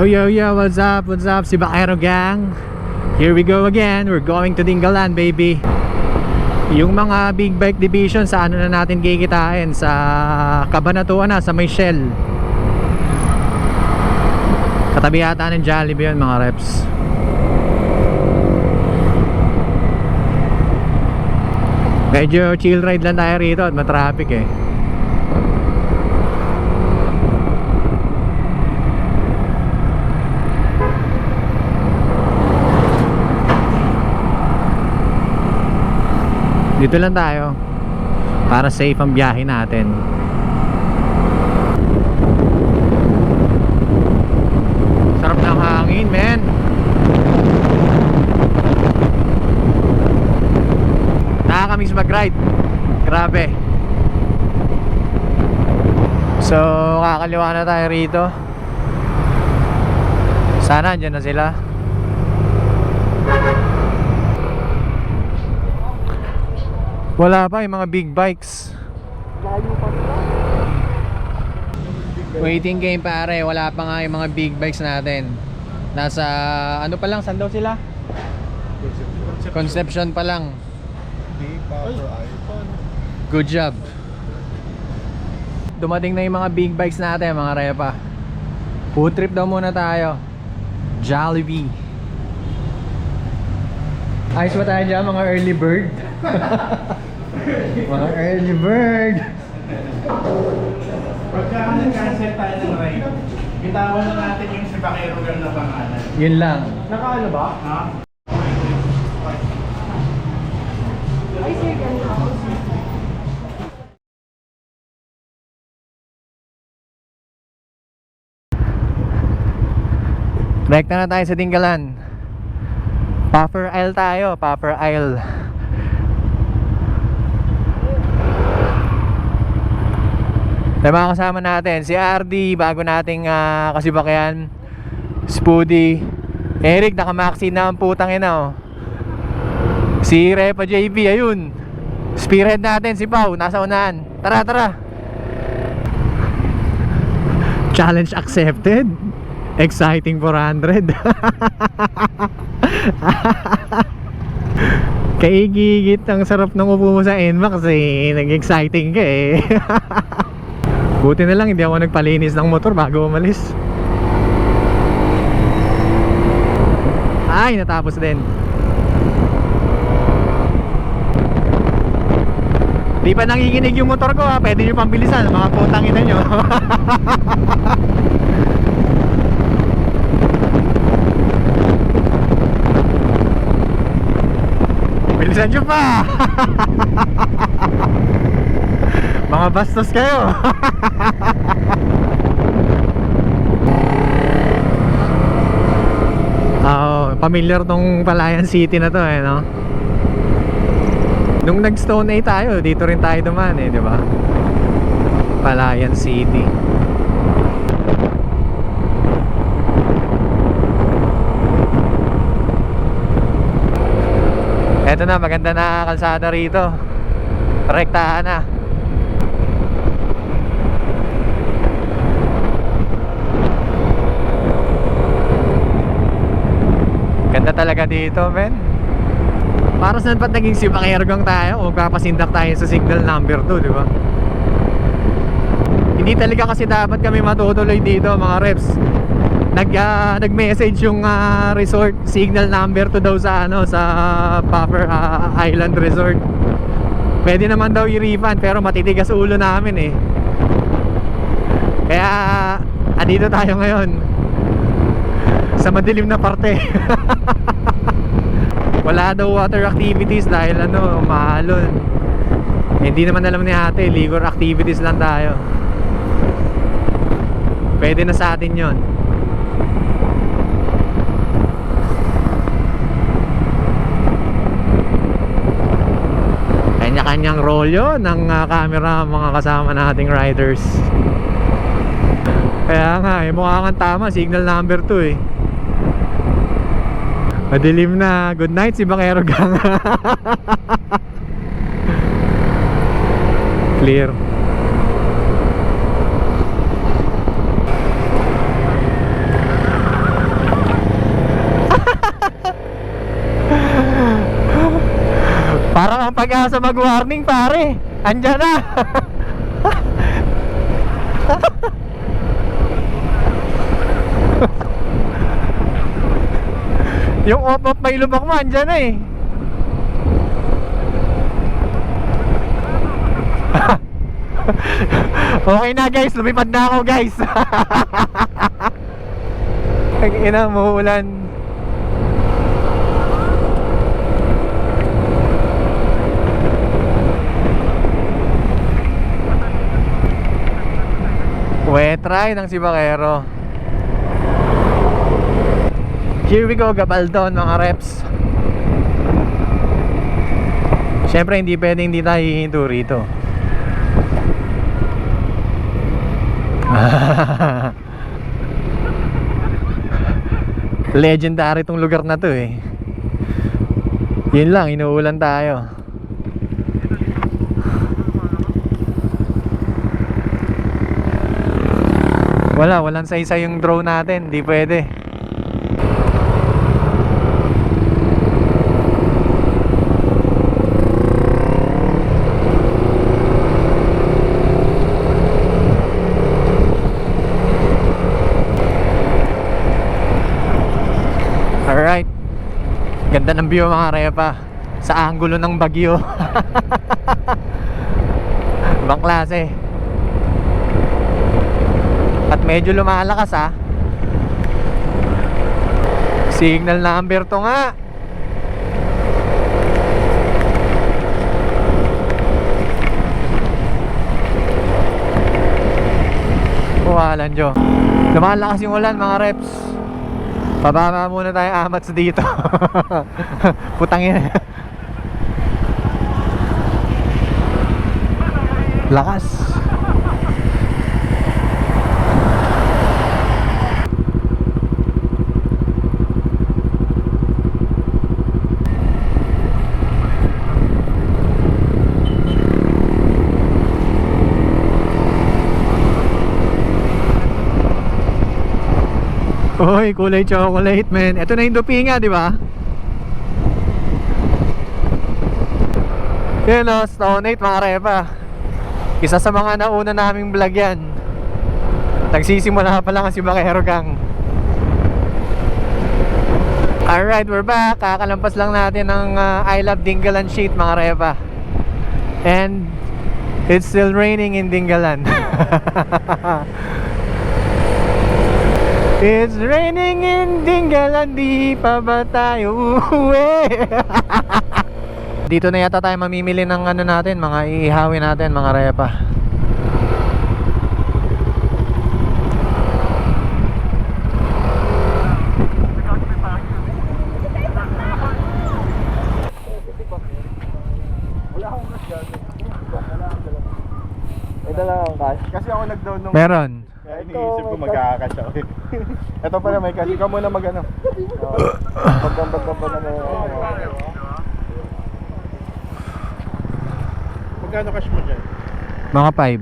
Yo, yo, yo, what's up, what's up, si Bakero Gang. Here we go again, we're going to Dingalan, baby. Yung mga big bike division, sa ano na natin kikitain Sa Cabanatuan na, sa may Shell Katabi yata ng Jollibee yun, mga reps. Medyo chill ride lang tayo rito at matraffic eh Dito lang tayo para safe ang biyahe natin. Sarap ng hangin, men. Nakakamiss mag-ride. Grabe. So, kakaliwa na tayo rito. Sana andyan na sila. Wala pa yung mga big bikes. Waiting game pare, wala pa nga yung mga big bikes natin. Nasa ano pa lang, saan daw sila? Conception pa lang. Good job. Dumating na yung mga big bikes natin, mga repa. Food trip daw muna tayo. Jollibee. Ayos ba tayo dyan, mga early bird? mga early bird. Pagka nag-cancel tayo ng ride, bitawan na natin yung si Bakero Gang na pangalan. Yun lang. Nakaano ba? Ha? Rekta na tayo sa Tinggalan. Puffer Isle tayo, Puffer Isle. Tayo mga kasama natin, si RD, bago nating uh, kasibakayan, Spoody, Eric, nakamaxi na ang putang ina oh. Si Repa JB, ayun. Spearhead natin, si Pau, nasa unahan. Tara, tara. Challenge accepted. Exciting 400. Kaigigit ang sarap ng upo mo sa NMAX eh. Nag-exciting ka eh. Buti na lang hindi ako nagpalinis ng motor bago umalis. Ay, natapos din. Di pa nanginginig yung motor ko ha. Pwede nyo pambilisan. Mga putang ina nyo. Bilisan nyo pa. Mga bastos kayo. Oo, familiar tong Palayan City na to eh, no? Nung nag-Stone Age tayo, dito rin tayo duman eh, di ba? Palayan City. Eto na, maganda na kalsada rito. Rektahan na. Ganda talaga dito, men. Para saan ba't naging si Pakiergang tayo magpapasindak tayo sa signal number 2, di ba? Hindi talaga kasi dapat kami matutuloy dito, mga reps. Nag ah, nag-message yung ah, resort signal number 2 daw sa ano sa Puffer ah, Island Resort. Pwede naman daw i-refund pero matitigas ulo namin eh. Kaya andito tayo ngayon sa madilim na parte. Wala daw water activities dahil ano, mahalon. Hindi naman alam ni ate, ligor activities lang tayo. Pwede na sa atin yon. Kanya-kanyang role yun ng ah, camera mga kasama nating riders. Kaya nga, eh, mukha kang tama, signal number 2 eh. Madilim na. Good night si Bakero Gang. Clear. Parang ang pag-asa mag-warning pare. Andiyan na. Yung off-off may lubak mo, andyan na eh. okay na guys, lumipad na ako guys. Ang ina, muulan. Wet ride ng Sibakero. Here we go, Gabaldon mga reps. Siyempre hindi pwedeng hindi tayo hihinto rito. Legendary tong lugar na to eh. Yun lang, inuulan tayo. Wala, walang sa-isa yung drone natin. Hindi pwede. Alright. Ganda ng view mga repa. Sa angulo ng bagyo. Ibang klase. At medyo lumalakas ah. Signal number to nga. Walan Diyo. Lumalakas yung ulan mga reps. Pababa muna tayo amats dito. Putangin. Lakas. Uy, kulay chocolate, man. Ito na yung dupinga, di ba? Yun o, Stone 8, mga repa. Isa sa mga nauna naming vlog yan. Nagsisimula pa lang si Bakero Gang. Alright, we're back. Kakalampas lang natin ng uh, I Love Dingalan sheet, mga repa. And it's still raining in Dingalan. It's raining in Dingalan, di pa ba tayo uuwi? Dito na yata tayo mamimili ng ano natin, mga iihawin natin, mga repa. Meron. Kaya iniisip ko magkakash ako eh. Ito pala may cash. Ikaw muna mag ano. Pagkambag-kambag na Magkano cash mo dyan? Mga 5.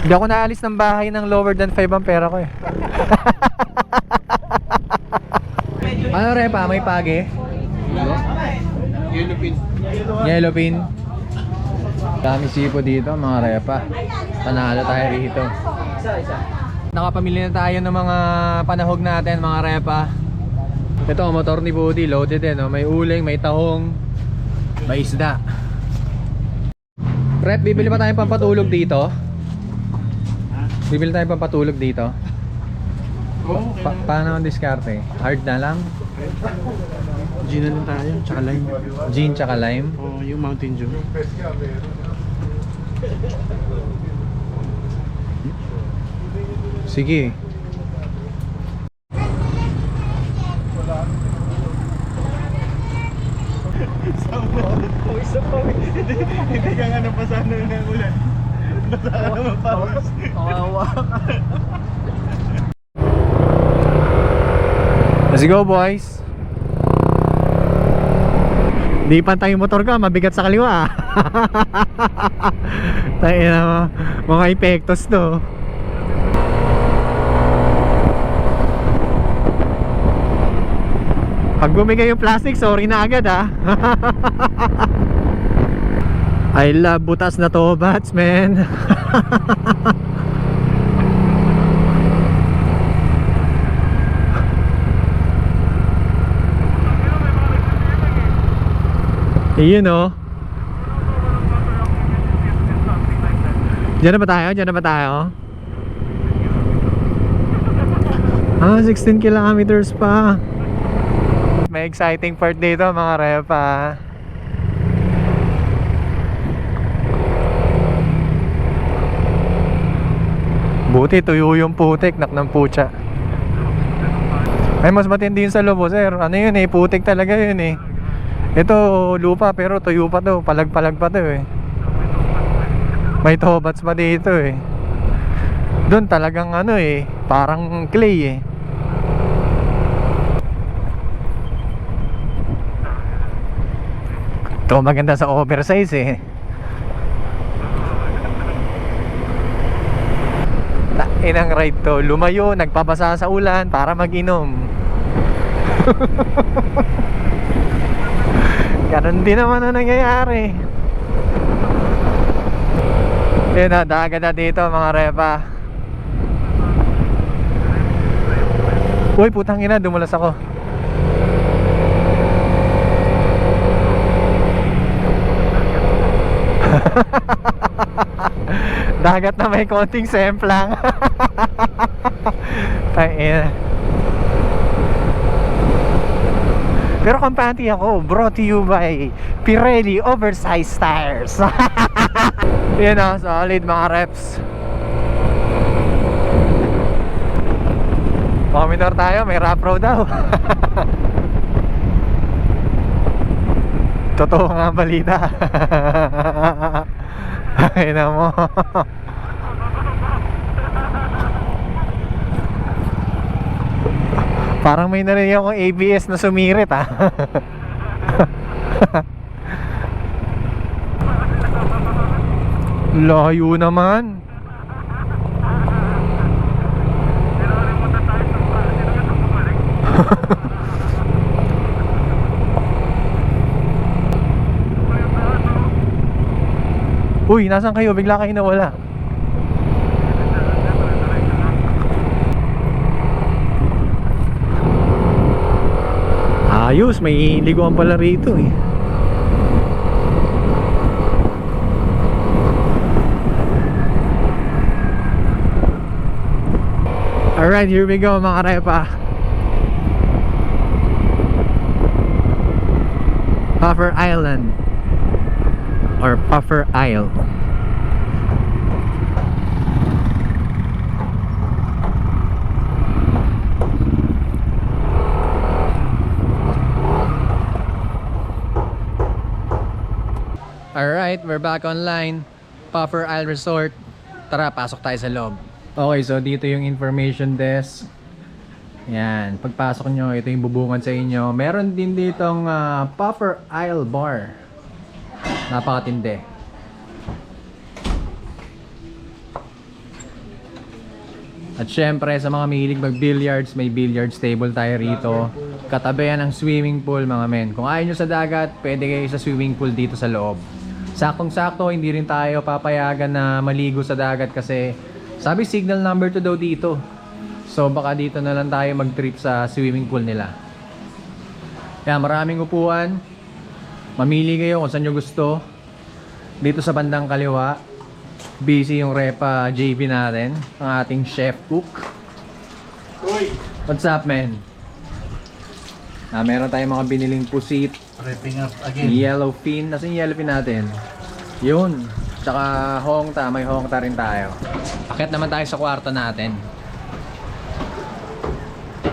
5 Hindi ako naalis ng bahay ng lower than 5 ang pera ko eh. ano repa, may page? Yellow pin. Yellow pin. Dami sipo dito mga repa. Panalo tayo rito. Nakapamili na tayo ng mga panahog natin mga repa. Ito ang motor ni Buddy, loaded din. No? May uling, may tahong, may isda. Rep, bibili pa tayong pampatulog dito. Bibili tayong pampatulog dito. Oo, Pa paano ang diskarte? Hard na lang? Gina lang tayo, tsaka lime. Gin tsaka lime? Oo, yung Mountain Dew. Sige. Isa Let's go boys. Di pantay yung motor ka, mabigat sa kaliwa. Tayo na mga epektos to Pag bumigay yung plastic, sorry na agad ha. I love butas na tobats, man. Iyon oh. Diyan na ba tayo? Diyan na ba tayo? Ah, 16 kilometers pa. May exciting part dito mga repa. Buti tuyo yung putik, nak ng putya. Ay mas matindi yun sa lobo sir. Ano yun eh, putik talaga yun eh. Ito lupa pero tuyo pa to, palag-palag pa to eh. May tobats pa dito eh. Doon talagang ano eh, parang clay eh. Ito maganda sa oversize eh. Inang ride to, lumayo, nagpabasa sa ulan para mag-inom. Ganun din naman ang nangyayari. Yun na, dagat na dito mga repa. Uy, putang ina, dumulas ako. Dagat na may konting semplang. Tangina. Pero kampante ako, brought to you by Pirelli Oversized Tires. Yan o, solid mga reps. Commodore tayo, may rap road daw. Totoo nga balita. Ay na mo. Parang may narinig akong ABS na sumirit ah. Layo naman. Uy, nasan kayo? Bigla kayo nawala. Ayos, may liguan pala rito eh. Alright, here we go mga repa. Puffer Island or Puffer Isle. Alright, we're back online. Puffer Isle Resort. Tara, pasok tayo sa loob. Okay, so dito yung information desk. Yan, pagpasok nyo, ito yung bubungan sa inyo. Meron din ditong ah, Puffer Isle Bar. Napakatindi. At syempre sa mga mahilig mag-billiards, may billiards table tayo rito. Katabi yan ng swimming pool mga men. Kung ayaw nyo sa dagat, pwede kayo sa swimming pool dito sa loob. Saktong-sakto, hindi rin tayo papayagan na maligo sa dagat kasi sabi signal number 2 daw dito. So baka dito na lang tayo mag-trip sa swimming pool nila. Kaya maraming upuan. Mamili kayo kung saan nyo gusto. Dito sa bandang kaliwa, busy yung repa JV natin, ang ating chef cook. Uy! What's up, man? Ah, meron tayong mga biniling pusit, Prepping up again. yellowfin. Nasaan yung yellowfin natin? Yun. Tsaka hongta, may hongta rin tayo. Akit naman tayo sa kwarto natin.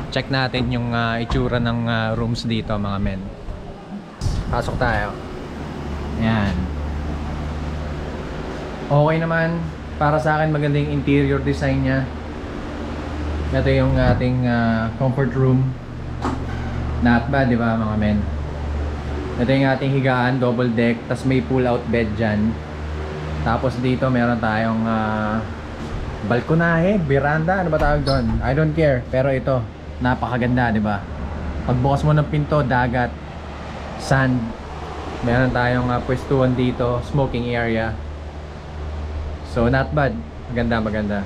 Check natin yung ah, itsura ng ah, rooms dito, mga men. Pasok tayo. Yan. Okay naman. Para sa akin maganda yung interior design niya. Ito yung ating ah, comfort room. Not bad, di ba mga men? Ito yung ating higaan, double deck, tas may pull-out bed dyan. Tapos dito meron tayong ah, balkonahe, veranda, ano ba tawag doon? I don't care, pero ito, napakaganda, di ba? Pagbukas mo ng pinto, dagat, sand. Meron tayong uh, pwestuhan dito, smoking area. So not bad. Maganda, maganda.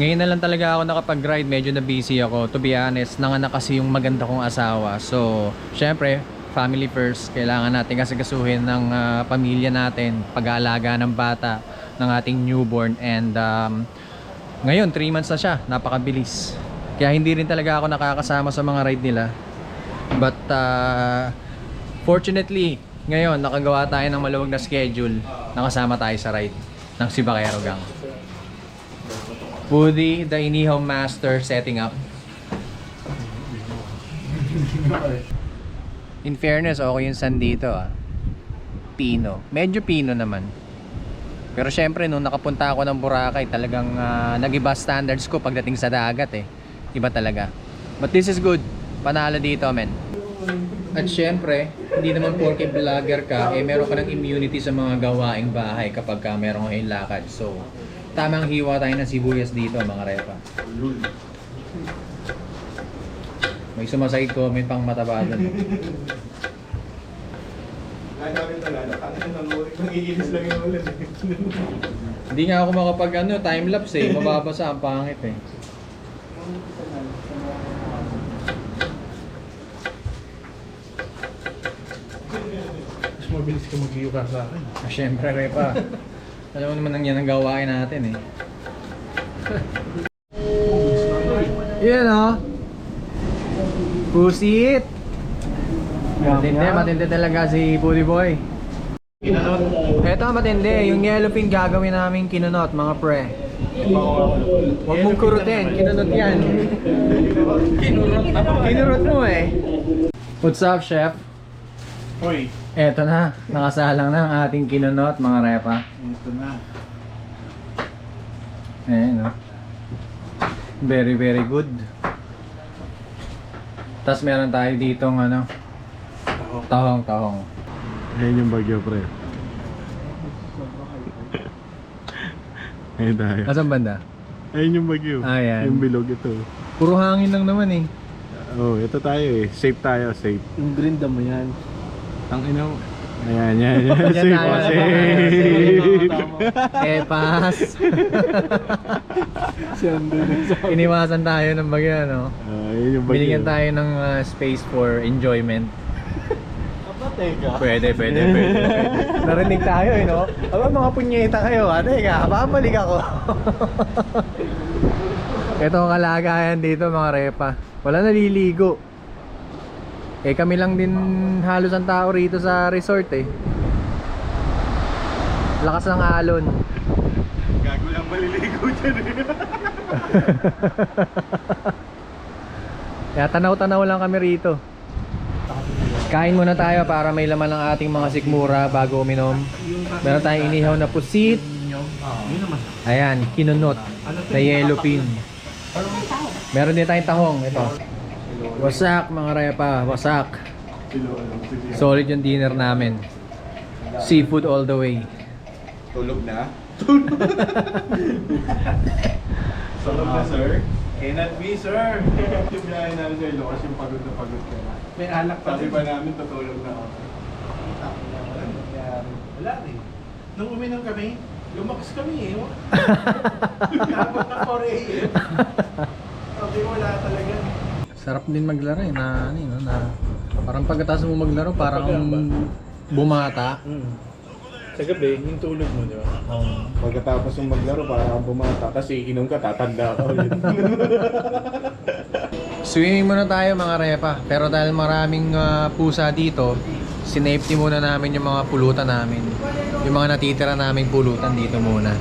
Ngayon na lang talaga ako nakapag-ride, medyo na busy ako. To be honest, nanganak kasi yung maganda kong asawa. So, syempre, family first. Kailangan natin kasigasuhin ng ah, pamilya natin, pag-aalaga ng bata, ng ating newborn. And um, ngayon, 3 months na siya. Napakabilis. Kaya hindi rin talaga ako nakakasama sa mga ride nila. But uh, fortunately, ngayon nakagawa tayo ng maluwag na schedule. Nakasama tayo sa ride ng Sibakero Gang. Woody, the Inihaw Master setting up. In fairness, okay yung sand dito ah. Pino. Medyo pino naman. Pero syempre, nung nakapunta ako ng Boracay, talagang ah, nag-iba standards ko pagdating sa dagat eh. Iba talaga. But this is good. Panalo dito, men. At syempre, hindi naman porke vlogger ka, eh meron ka ng immunity sa mga gawaing bahay kapag ka meron kang lakad. So, tamang hiwa tayo ng sibuyas dito, mga repa. May sumasakit ko, may pang mataba dun. Hindi nga ako makapag ano, time lapse eh. Mababasa ang pangit eh. Mabilis ka mag-iuka sa akin. Ah, Syempre, repa. Alam mo naman ang yan ang gawain natin eh. Yan oh. Pusit! Matindi, matindi talaga si Pudi Boy. Eto matindi, yung yellowfin gagawin namin kinunot mga pre. Huwag mong kurutin, kinunot yan. Kinurot ako. Kinurot mo eh. What's up, chef? Hoy, Eto na, nakasalang na ang ating kinunot mga repa. ito na. Ayan, no? Very, very good. Tapos meron tayo dito ng ano, tahong, tahong. Ayan yung bagyo, pre. Ayan tayo. Asan banda? Ayan yung bagyo. Ayan. Yung bilog ito. Puro hangin lang naman eh. Oh, ito tayo eh. Safe tayo, safe. Yung green dam mo yan. Ang ina mo. Ayan, yan, yan. Yan safe, safe. Eh, pass. Siya doon sa... Iniwasan tayo ng bagyo, no? Ah, ayan yung bagyo. Binigyan tayo ng uh, space for enjoyment. Teka. Pwede, pwede, pwede. pwede. Narinig tayo eh, no? Aba, mga punyeta kayo, ha? Teka, babalik ako. Ito ang kalagayan dito, mga repa. Wala naliligo. Eh, kami lang din halos ang tao rito sa resort, eh. Lakas ng alon. Gago lang maliligo dyan eh. Kaya tanaw-tanaw lang kami rito. Kain muna tayo para may laman ng ating mga sikmura bago uminom. Meron tayong inihaw na pusit. Ayan, kinunot na yellow pin. Meron din tayong tahong. Ito. Wasak mga repa, wasak. Solid yung dinner namin. Seafood all the way. Tulog na? Tulog na, sir? Cannot be, sir. yung biyahe namin sa Ilocos, yung pagod na pagod ka na. May alak pa Pati ba namin tutulog na ako? Wala rin. Nung uminom kami, lumakas kami eh. Kapag na 4 a.m. Sabi ko wala talaga. Sarap din maglaro eh, na, ano, yun, na parang pagkatapos mo maglaro, parang bumata. Sa gabi, yung tulog mo, di ba? Pagkatapos yung maglaro, para kang bumata. Kasi inom ka, tatanda ka ulit. Swimming muna tayo mga repa. Pero dahil maraming ah, pusa dito, sinafety muna namin yung mga pulutan namin. Yung mga natitira naming pulutan dito muna.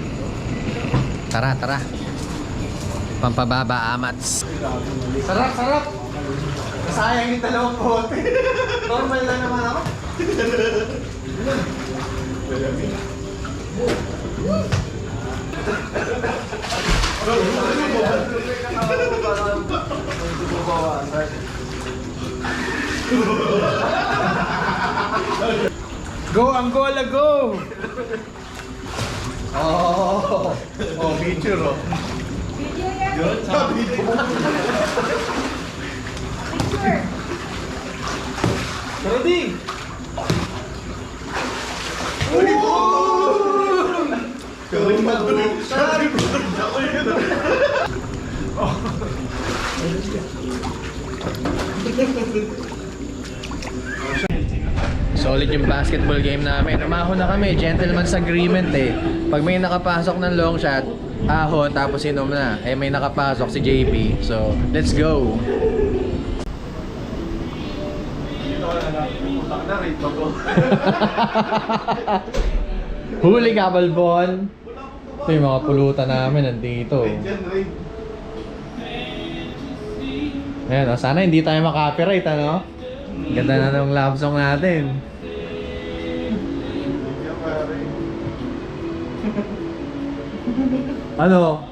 Tara, tara. Pampababa amats. Sarap, sarap! Sayang yung dalawang bote. Normal lang naman ako. Go Angola, go! Oh, oh, picture oh. Gawin mo ulit. Sabi ko, ako yun. Solid yung basketball game namin. Umaho na kami, gentleman's agreement eh. Pag may nakapasok ng long shot, ahon, tapos inom na. Eh may nakapasok si JP. So, let's go! Huli ka, Balbon! Ito yung mga pulutan namin nandito. Ayan, oh, sana hindi tayo makapiright, ano? Ganda na ng love song natin. Ano?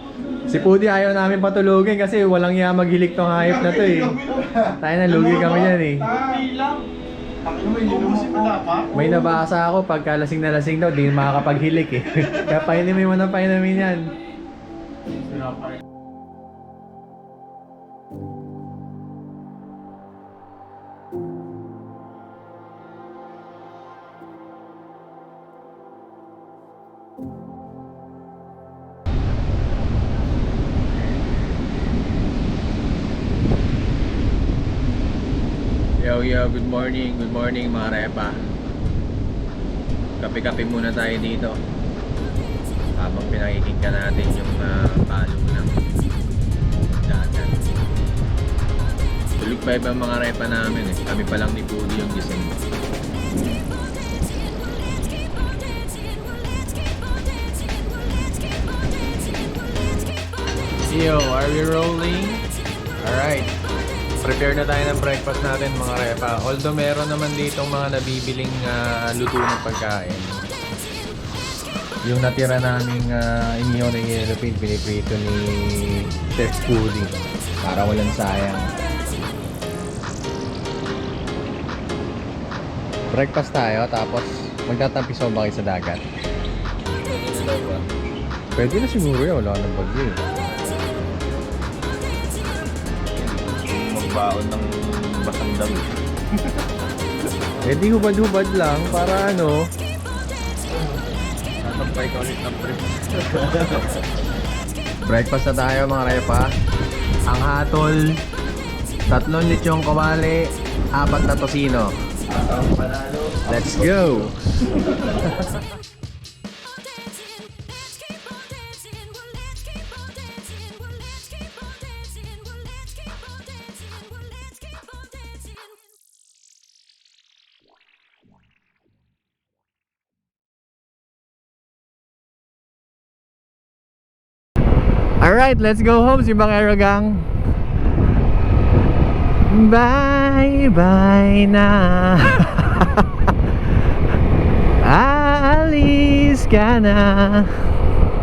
Si Pudi ayaw namin patulugin kasi walang iya maghilik tong hayop na to eh. Tayo na lugi kami yan eh. may nabasa ako pagka lasing na lasing daw, di makakapaghilik eh. Kaya painumin mo na painumin yan. Yo yo, good morning, good morning mga repa. Kape-kape muna tayo dito. Habang pinakikinggan natin yung uh, palong ng dagat. Tulog pa ibang mga repa namin eh. Kami pa lang ni Pudi yung gising. Yo, are we rolling? Alright. Prepare na tayo ng breakfast natin mga repa. Although meron naman dito mga nabibiling ah, luto ng pagkain. Yung natira naming uh, inihaw na yellow pin, piniprito ni Chef Foodie. Para walang sayang. Breakfast tayo, tapos magtatampisaw ba kayo sa dagat? Pwede na siguro yun, wala nang bagyo eh. Magbaon ng basang damit. Eh di hubad-hubad lang para ano. Natampay ka ulit ng pre. Breakfast na tayo mga repa. Ang hatol, tatlong lechong kawali, apat na tosino. Let's go! Alright, let's go home si Bang Aerogang. Bye bye na. Aalis ka na.